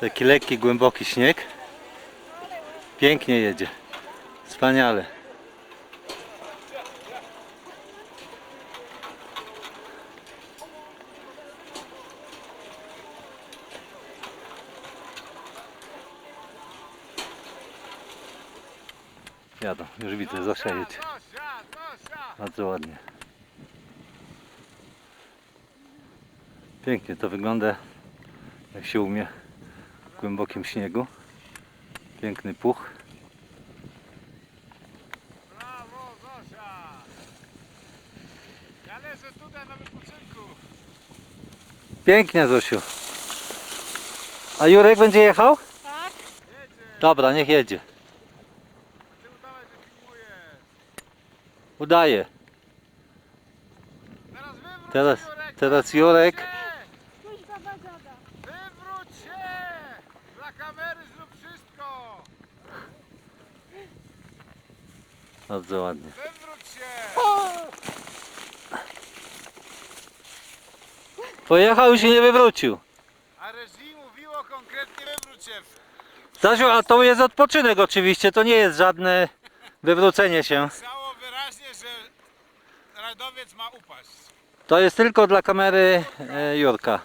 Taki lekki, głęboki śnieg. Pięknie jedzie. Wspaniale. Jadą, już widzę, Zosia jedzie. Zosia, Zosia! Bardzo ładnie. Pięknie to wygląda, jak się umie głębokim śniegu. Piękny puch. Brawo, Zosia! Ja leżę tutaj na wypoczynku. Pięknie, Zosiu. A Jurek będzie jechał? Tak? Jedzie, Dobra, niech jedzie. ty udawaj, że filmujesz. Udaje. Teraz wywróć Teraz, Jurek, teraz Jurek. Baba dziada. Wywróć się! Dla kamery zrób wszystko! Bardzo ładnie. Wywróć się! Pojechał i się nie wywrócił. A reżim mówiło konkretnie wywróć się. A to jest odpoczynek oczywiście, to nie jest żadne wywrócenie się. Pisało wyraźnie, że rajdowiec ma upaść. To jest tylko dla kamery e, Jurka.